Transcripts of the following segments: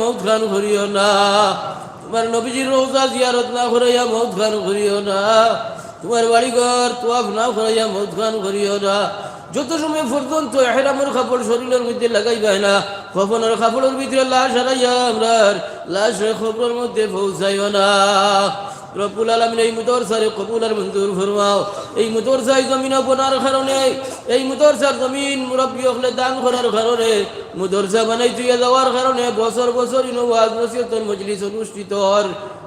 মৌত খান করিও না। তোমার নবীজির রোজা জিয়ারত না করাইয়া মৌত খান করিও না। তোমার বাড়িঘর তোয়াফ না করাইয়া মৌত খান করিও না। যত সময় পর্যন্ত আমার কাপড় শরীরের মধ্যে লাগাইবাই না কখনোর কাপড়ের ভিতরে লাশ হারাইয়া আমরা লাশ খবরের মধ্যে পৌঁছাইও না। রব্বুল আলমিন এই মুদরসারে কবুল আর মঞ্জুর ফরমাও। এই মুদরসাই জমিন বোনার কারণে, এই মুদরসার জমিন মুরব্বী হলে দান করার কারণে, মুদরসা বানাই তুইয়া যাওয়ার কারণে বছর বছর ইনওয়াজ নসিহতর মজলিস অনুষ্ঠিত হর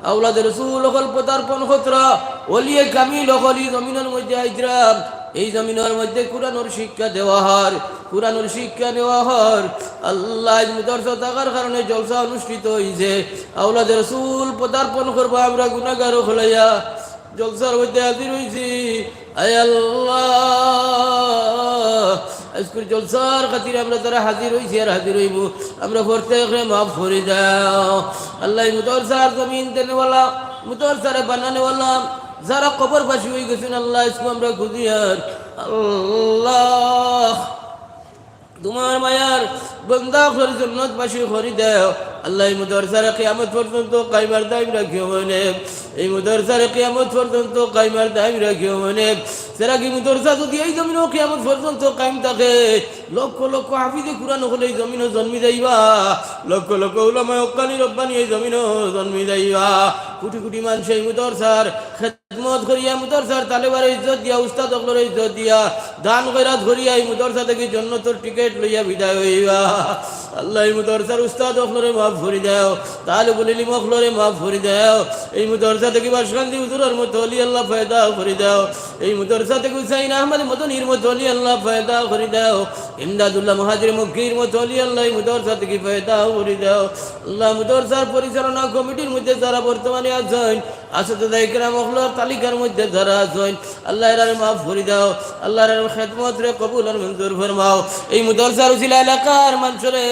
আউলাদের রসুল অকল পদার্পণ খতরা, অলিয়ে কামিল অকলি জমিনের মধ্যে আইতরাম এই জমিনের মধ্যে কোরআনোর শিক্ষা দেওয়া হর কোরআনোর শিক্ষা দেওয়া হর আল্লাহ মুদর্শ থাকার কারণে জলসা অনুষ্ঠিত হয়েছে আউলাদের রসুল পদার্পণ করব, আমরা গুণাগার হলাইয়া জলসার মধ্যে হাজির হয়েছি আয় আল্লাহ আজকের জলসার খাতির আমরা তারা হাজির হয়েছি আর হাজির হইব, আমরা প্রত্যেকে মাফ করে দাও। আল্লাহ মুদরসার জমিন দেনেওয়ালা, মুদরসারে বানানেওয়ালা যারা কবর বাসী হয়ে গেছেন, আল্লাহ ইসকু আমরা খুঁজি আর আল্লাহ, তোমার মায়ার বন্দা করে জন্নত বাসী করি দেও। আল্লাহ এই মুদরসারে কিয়ামত পর্যন্ত কাইমার দাইম রাখিও মনে। এই মুদরসারে কিয়ামত পর্যন্ত কাইমার দাইম রাখিও মনে। সেরা কি মুদরসা যদি এই জমিনও কিয়ামত পর্যন্ত কাইম থাকে, লক্ষ লক্ষ হাফিজে কুরান হলে এই জমিনও জন্মি যাইবা। লক্ষ লক্ষ উলামায় অক্কানি রব্বানি এই জমিনও জন্মি যাইবা। কোটি কোটি মানুষ এই মুদরসার খেদমত করিয়া মুদরসার তালেবার ইজ্জত দিয়া, উস্তাদ অকলর ইজ্জত দিয়া, দান কইরা ধরিয়া এই মুদরসা থেকে জন্নতর টিকেট লইয়া বিদায় হইবা। আল্লাহ এই মুদরসার উস্তাদ অকলরে মাফ করি দাও, তাহলে বলিলি মখলরে মাফ করি দাও, এই মুদরসা থেকে বাসকান্দি হুজুরের মতো অলি আল্লাহ ফায়দা করি দাও, এই মুদরসা থেকে হুসাইন আহমদ মদনির মতো অলি আল্লাহ ফায়দা করি দাও, ইমদাদুল্লাহ মহাজির মুখির মতো অলি আল্লাহ এই মুদরসা থেকে ফায়দা করি দাও, আল্লাহ মুদরসার পরিচালনা কমিটির মধ্যে যারা বর্তমানে আছেন আসতে দায়িকরা মখলার তালিকার মধ্যে যারা আছেন, আল্লাহ এর মাফ করি দাও আল্লাহর খেদমত রে কবুল আর মঞ্জুর ফরমাও, এই মুদরসার উসিলা এলাকার মানুষরে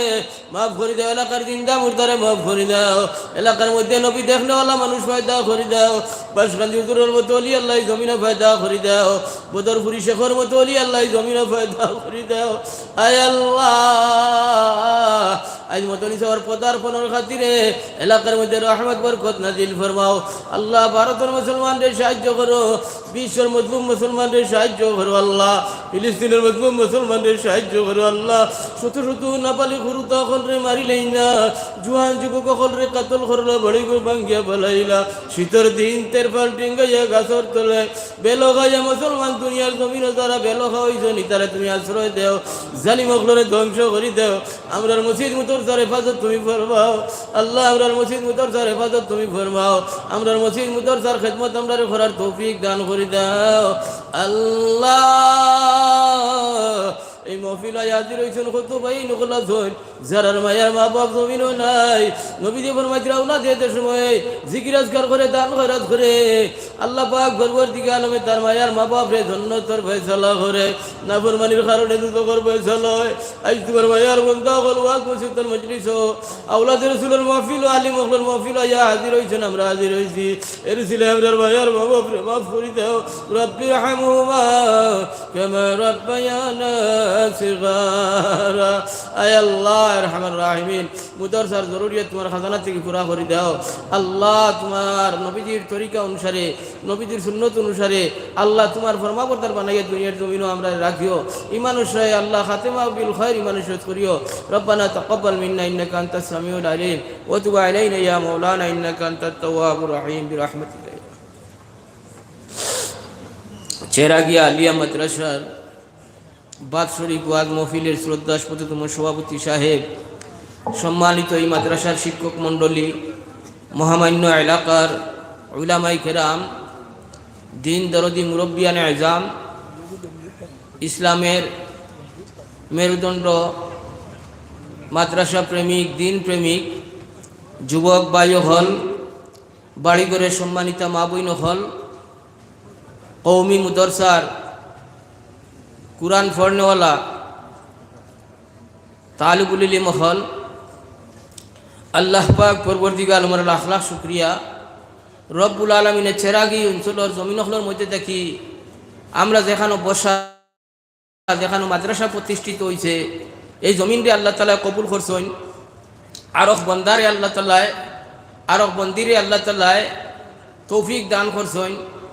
মাফ করে দাও, এলাকার জিন্দা মুর্দারে মাফ করে দাও। এলাকার মধ্যে নবী দেখনেওয়ালা মানুষ ফায়দা করে দাও। বাসকান্দি উদুরের মতো অলি আল্লাহ জমিনে ফায়দা করে দাও। বদরপুরি শেখর মতো অলি আল্লাহ জমিনে ফায়দা করি দাও। আয় আল্লাহ আজ মতনি সবার পদার্পণের খাতিরে এলাকার মধ্যে রহমত, বরকত নাজিল ফরমাও। আল্লাহ ভারতের মুসলমানদের সাহায্য করো, বিশ্বের মজলুম মুসলমানদের সাহায্য করো, আল্লাহ। ফিলিস্তিনের মজলুম মুসলমানদের সাহায্য করো, আল্লাহ। শত শত নাপালি গুরু তখন রে মারিলেই না, জুয়ান যুবক সকল রে কাতল করল বড়ি গো ভাঙ্গিয়া বলাইলা শীতের দিন তের পাল টিঙ্গাইয়া গাছর তলে। বেলো গাইয়া মুসলমান দুনিয়ার জমিনে যারা বেলো খাওয়াইছো তারা তুমি আশ্রয় দেও। জালিম অকলরে ধ্বংস করি দেও। আমরার মসজিদ মুতর তার হেফাজত তুমি ফরমাও। আল্লাহ আমরার মসজিদ মুদরজার হেফাজত তুমি ফরমাও। আমরার মসজিদ মুদরজার খেদমত আমরা করার তৌফিক দান করে দাও। আল্লাহ এই মহফিল হাজির হয়েছেন কত ভাই নকলা ধন যারার মায়ার মা বাপ জমিনও নাই। নবী দেবর মাইত্রা উনা দিয়ে সময় জিকিরাজগার করে, দান খরাত করে। আল্লাহ পাক গর্বর দিকে আলমে তার মায়ার মা বাপ রে ধন্য তোর ফয়সালা করে। নাফর মানির কারণে দুটো কর ফয়সালা আজ তোমার মায়ার বন্ধা হল ওয়াক মসজিদ তোর মজলিস আউলাদের রসুলের মহফিল আলী মহফিল মহফিল আয়া হাজির হয়েছেন আমরা হাজির হয়েছি এর ছিলে আমরার মায়ার মা বাপ রে মাফ করি দাও। রব্বি হামুমা কেমা রব্বায়ানা খাজানা থেকে পুরা করে দাও। আল্লাহ তোমার নবীজির তরিকা অনুসারে, নবীজির সুন্নত অনুসারে, আল্লাহ তোমার ফরমাবর্তার বানাইয়া দুনিয়ার জমিনও আমরা রাখিও। ইমান আল্লাহ খাতেমা বিল খৈর ইমান উসাদ করিও। আনতাস সামিউল আলিম। ওয়া তুব আলাইনা ইয়া মাওলানা, ইন্নাকা আনতাত তাওয়াবুর রহিম চেরাগিয়া আলিয়া মাদ্রাসার বাদশরী ওয়াজ মহফিলের শ্রদ্ধাস্পততম সভাপতি সাহেব, সম্মানিত এই মাদ্রাসার শিক্ষক মণ্ডলী, মহামান্য এলাকার উলামাই কেরাম, দিন দরদি মুরব্বিয়ান এজাম ইসলামের মেরুদণ্ড মাদ্রাসা প্রেমিক, দিন প্রেমিক, যুবক বায়ু হল বাড়িঘরের সম্মানিতা মা বইন হল কৌমি মুদরসার কুরআন পড়নেওয়ালা তালিবুল ইলিম হল, আল্লাহ পাক পরবর্তীকে আলমার লাখ লাখ শুক্রিয়া। রব্বুল আলমিনের চেরাগি অঞ্চলের জমিন হলের মধ্যে দেখি আমরা যেখানে বসা, যেখানে মাদ্রাসা প্রতিষ্ঠিত হয়েছে এই জমিনটি আল্লাহ তালা কবুল করছেন। আরক বন্দারে আল্লাহ তালায় আরক বন্দিরে আল্লাহ তালায় তৌফিক দান করছেন।